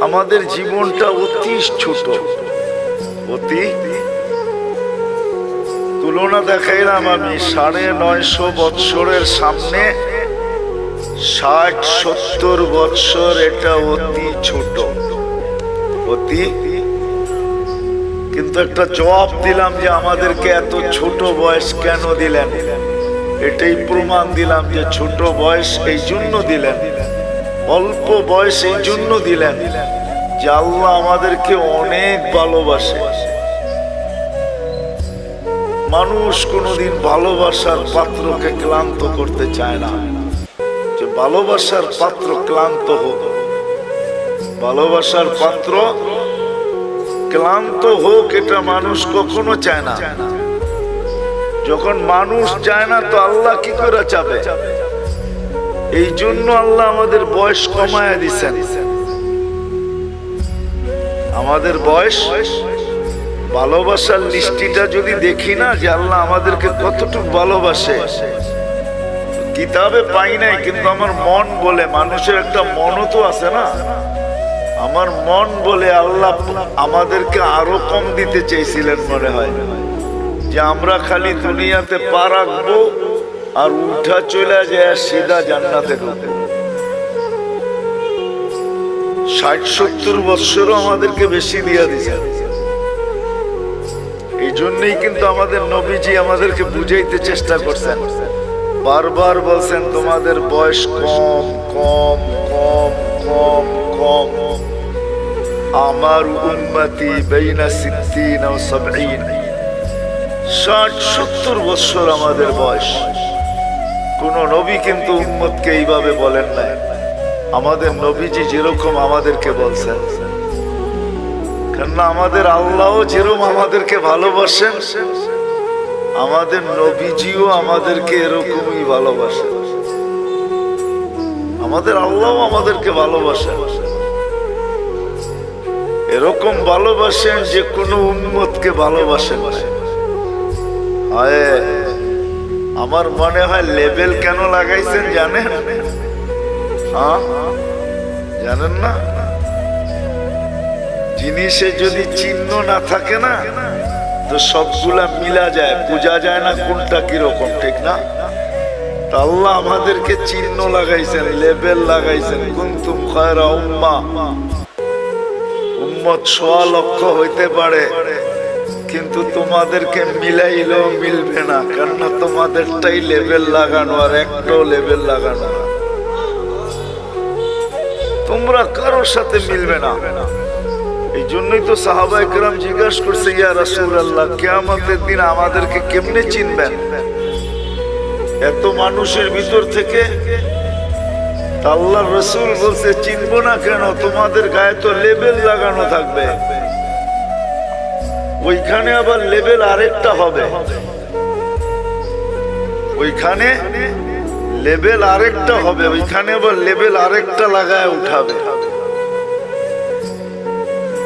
আমাদের জীবনটা অতি ছোট। অতি? তুলনা দেখাইলাম আমি সাড়ে নয়শো বৎসরের সামনে, ষাট সত্তর বৎসর এটা অতি ছোট। অতি? কিন্তু একটা জবাব দিলাম যে আমাদেরকে এত ছোট বয়স কেন দিলেন? এটাই প্রমাণ দিলাম যে ছোট বয়স এই জন্য দিলেন। অল্প বয়স জন্য দিলেন যে আল্লাহ আমাদেরকে অনেক ভালোবাসে। মানুষ কোনোদিন ভালোবাসার পাত্রকে ক্লান্ত করতে চায় না। যে ভালোবাসার পাত্র ক্লান্ত হোক, ভালোবাসার পাত্র ক্লান্ত হোক এটা মানুষ কখনো চায় না। যখন মানুষ চায় না তো আল্লাহ কি করে চাবে? এই জন্য আল্লাহ আমাদের বয়স কমায় দিছেন। আমাদের বয়স ভালোবাসার লিস্টিটা যদি দেখি না যে আল্লাহ আমাদেরকে কতটুকু ভালোবাসে। কিতাবে পাই নাই, কিন্তু আমার মন বলে, মানুষের একটা মনও তো আছে না। আমার মন বলে আল্লাহ আমাদেরকে আরও কম দিতে চেয়েছিলেন মনে হয়। যে আমরা খালি দুনিয়াতে পা রাখব আর উঠা চলে যায় সিধা জান্নাতে ষাট, সত্তর বৎসরও আমাদেরকে বেশি দিয়া দিছে। এই জন্যই কিন্তু আমাদের নবীজি আমাদেরকে বুঝাইতে চেষ্টা করছেন। বারবার বলছেন, তোমাদের বয়স কম কম কম কম কম। আমার উন্মতি বেইনা সিদ্দিন ও সাবঈন। ষাট, সত্তর বছর আমাদের বয়স। কোন নবী কিন্তু উম্মতকে এইভাবে বলেন নাই। আমাদের নবীজি যেরকম আমাদেরকে বলছেন। কেননা আমাদের আল্লাহও যেরকম আমাদেরকে ভালোবাসেন, আমাদের নবীজিও আমাদেরকে এরকমই ভালোবাসেন। আমাদের আল্লাহও আমাদেরকে ভালোবাসেন। এরকম ভালোবাসেন যে কোনো উন্মতকে ভালোবাসেন না। আমার মনে হয় লেবেল কেন লাগাইছেন জানেন? হ্যাঁ? জানেন না? জিনিসে যদি চিহ্ন না থাকে না, তো সবগুলা মিলা যায়, বোঝা যায় না কোনটা কীরকম, ঠিক না? তা আল্লাহ আমাদেরকে চিহ্ন লাগাইছেন, লেবেল লাগাইছেন। কুন্তুম খয়রা উম্মা। উম্মত সোয়া লক্ষ হইতে পারে। কিন্তু তোমাদেরকে মিলাইলেও মিলবে না, কেননা তোমাদেরটাই লেভেল লাগানো আর একটাও লেভেল লাগানো তোমরা কারোর সাথে মিলবে না। এই জন্যই তো সাহাবা একরাম জিজ্ঞাসা করছে, ইয়া রাসূল আল্লাহ কেয়ামতের দিন আমাদেরকে কেমনে চিনবেন? এত মানুষের ভিতর থেকে আল্লাহ রসুল বলছে, চিনবো না কেন? তোমাদের গায়ে তো লেবেল লাগানো থাকবে। ওইখানে আবার লেভেল আরেকটা হবে। ওইখানে লেভেল আরেকটা হবে, ওইখানে আবার লেভেল আরেকটা লাগায় উঠাবে।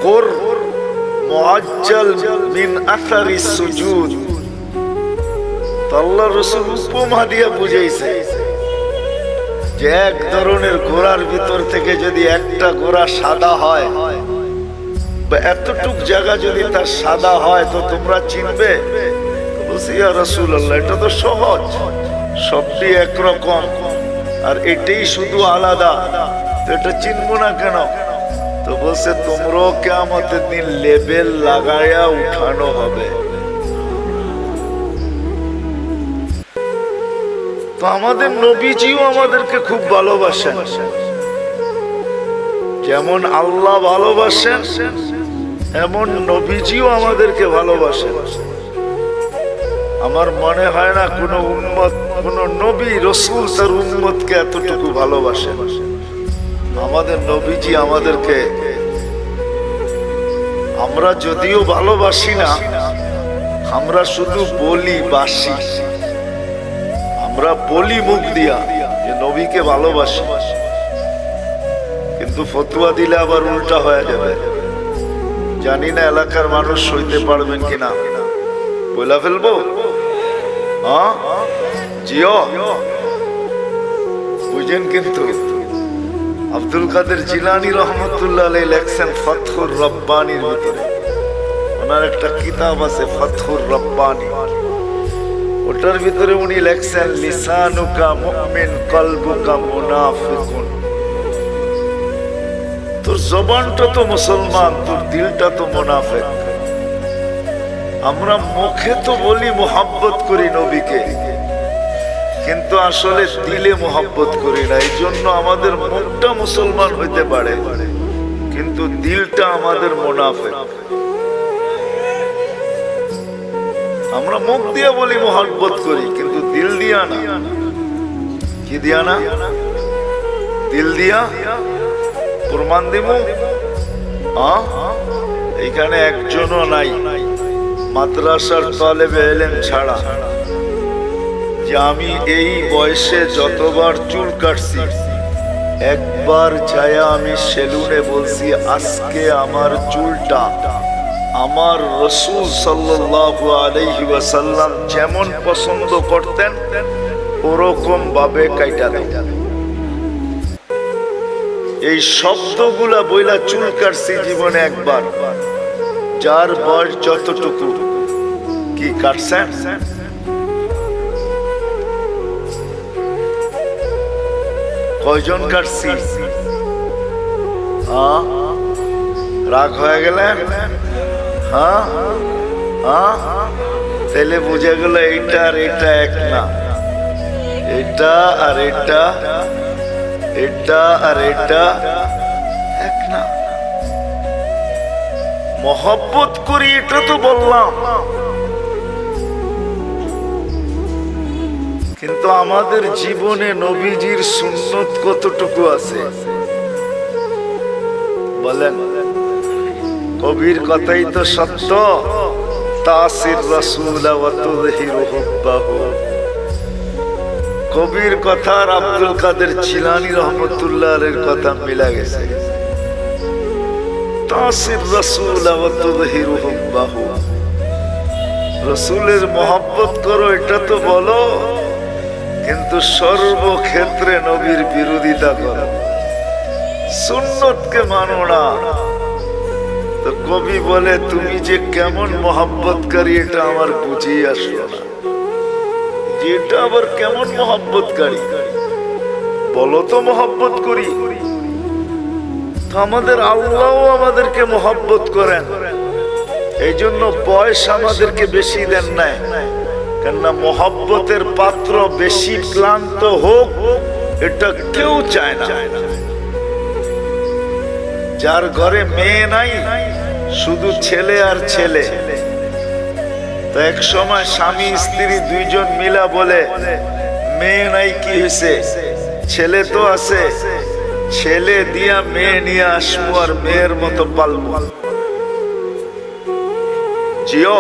কোর মুআজ্জাল মিন আসারি সুজুদ। আল্লাহ রসুল উপমা দিয়ে বুঝাইছে যে এক ধরনের ঘোড়ার ভিতর থেকে যদি একটা ঘোড়া সাদা হয় বা এতটুক জায়গা যদি তার সাদা হয় তো তোমরা চিনবে। এটা তো সহজ। সবটি একরকম, আর এটাই শুধু আলাদা। তো এটা চিনবো না কেন? তো বলছে, তোমরাও কেমতের দিন লেবেল লাগায়া উঠানো হবে। তো আমাদের নবীজিও আমাদেরকে খুব ভালোবাসেন। যেমন আল্লাহ ভালোবাসেন এমন নবীজিও আমাদেরকে ভালোবাসেন। আমার মনে হয় না কোনো উন্মত কোন নবী রসুল তার উন্মতকে এতটুকু ভালোবাসেন। আমাদের নবীজি আমাদেরকে আমরা যদিও ভালোবাসি না, আমরা শুধু বলি বাসি। আমরা বলি মুখ দিয়া যে নবীকে ভালোবাসি। কিন্তু ফতুয়া দিলে আবার উল্টা হয়ে যাবে। জানি না এলাকার মানুষ সইতে পারবেন কিনা। বইলা ফেলব? জিও? বুঝেন কিন্তু, আব্দুল কাদের জিলানি রহমতুল্লাহ আলাই লেখছেন ফতহুর রব্বানির ভিতরে। ওনার একটা কিতাব আছে ফতহুর রব্বানি। ওটার ভিতরে উনি লেখছেন, লিসানুকা মুমিন কলবুকা মুনাফিকুন। তোর জবানটা তো মুসলমান, তোর দিলটা তো মুনাফিক। আমরা মুখে তো বলি মোহাব্বত করি নবীকে, কিন্তু আসলে দিলে মোহাব্বত করি না। এই জন্য আমাদের মুখটা মুসলমান হইতে পারে, কিন্তু দিলটা আমাদের মোনাফেক। আমরা মুখ দিয়ে বলি মোহাব্বত করি, কিন্তু দিল দিয়া না। কি দিয়া না? দিল দিয়া? প্রমাণ দিব? আহ? এইখানে একজনও নাই। মাদ্রাসার তলেবে এলেন ছাড়া। যে আমি এই বয়সে যতবার চুল কাটছি, একবার ছায়া আমি সেলুনে বলছি, আজকে আমার চুলটা আমার রসুল সাল্লাল্লাহু আলাইহি ওয়াসাল্লাম যেমন পছন্দ করতেন ওরকম ভাবে কাইটা দেয় এই শব্দগুলা বইলা চুল কাটছি জীবনে একবার। যার বয়স যতটুকু, কি কাটছেন কয়জন কাটছি? হ্যাঁ রাগ হয়ে গেলেন হ্যাঁ হ্যাঁ তাহলে বুঝে গেল এইটা আর এটা এক না। এটা আর এটা এটা আর এটা এক না। মহব্বত করি, এটা তো বললাম। কিন্তু আমাদের জীবনে নবীজির সুন্নত কতটুকু আছে? বলেন। কবির কথাই তো সত্য। তাসির রাসূল ওয়া তুযহিরু হুব্বাহু। কবির কথা আর আব্দুল কাদের জিলানী রহমতুল্লাহ এর কথা মিলা গেছে। তাসির রাসূল হুব্বাহু রসুলের মহব্বত করো, এটা তো বলো। কিন্তু সর্বক্ষেত্রে নবীর বিরোধিতা করো। সুন্নতকে মানো না। তো কবি বলে, তুমি যে কেমন মহব্বতকারী, এটা আমার বুঝিয়ে আসলো না। এটা আবার কেমন মহব্বতকারী? বলো তো মহব্বত করি। আমাদের আল্লাহ আমাদেরকে মহব্বত করেন। এই জন্য বয়স আমাদেরকে বেশি দেন নাই। কেননা মহব্বতের পাত্র বেশি ক্লান্ত হোক, এটা কেউ চায় না। যার ঘরে মেয়ে নাই, শুধু ছেলে আর ছেলে। তো এক সময় স্বামী, স্ত্রী দুইজন মিলা বলে, মেয়ে নাই কি হয়েছে ছেলে তো আছে। ছেলে দিয়া মেয়ে নিয়ে আসব আর মেয়ের মতো পালবো। জিও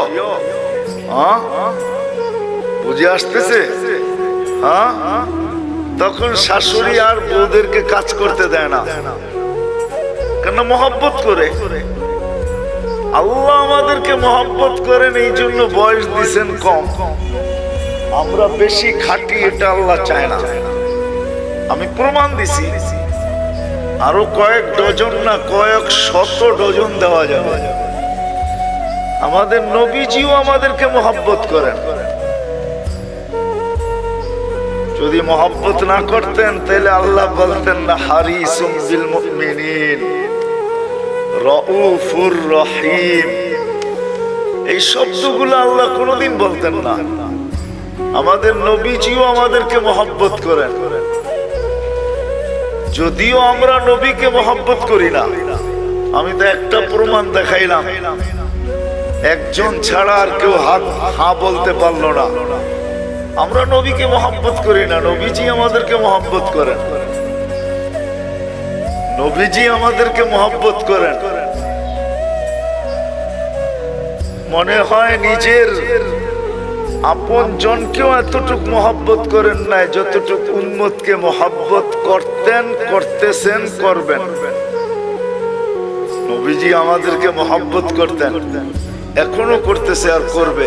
বুঝে আসতেছে? হ্যাঁ? তখন শাশুড়ি আর বউদেরকে কাজ করতে দেয় না। কেন মহব্বত করে? আল্লাহ আমাদেরকে মহব্বত করেন, এই জন্য বয়স দিছেন কম। আমরা বেশি খাটি, এটা আল্লাহ চায় না। আমি প্রমাণ দিছি, আরও কয়েক ডজন না কয়েক শত ডজন দেওয়া যাবে। আমাদের নবীজিও আমাদেরকে মহব্বত করেন। যদি মহব্বত না করতেন, তাহলে আল্লাহ বলতেন না হারিসুম বিল মুমিনিন। রহিম। এই শব্দগুলো আল্লাহ কোনোদিন বলতেন না। আমাদের নবীজিও আমাদেরকে মহব্বত করেন। যদিও আমরা নবীকে মহব্বত করি না, আমি তো একটা প্রমাণ দেখাইলাম। একজন ছাড়া আর কেউ হাত, হা বলতে পারল না। আমরা নবীকে মহব্বত করি না, নবীজি আমাদেরকে মহব্বত করেন। নবীজি আমাদেরকে মহব্বত করেন। মনে হয় নিজের আপন জনকেও এতটুক মহব্বত করেন নাই যতটুক উন্মতকে মহব্বত করতেন, করতেছেন, করবেন। নবীজি আমাদেরকে মহব্বত করতেন। এখনও করতেছে আর করবে।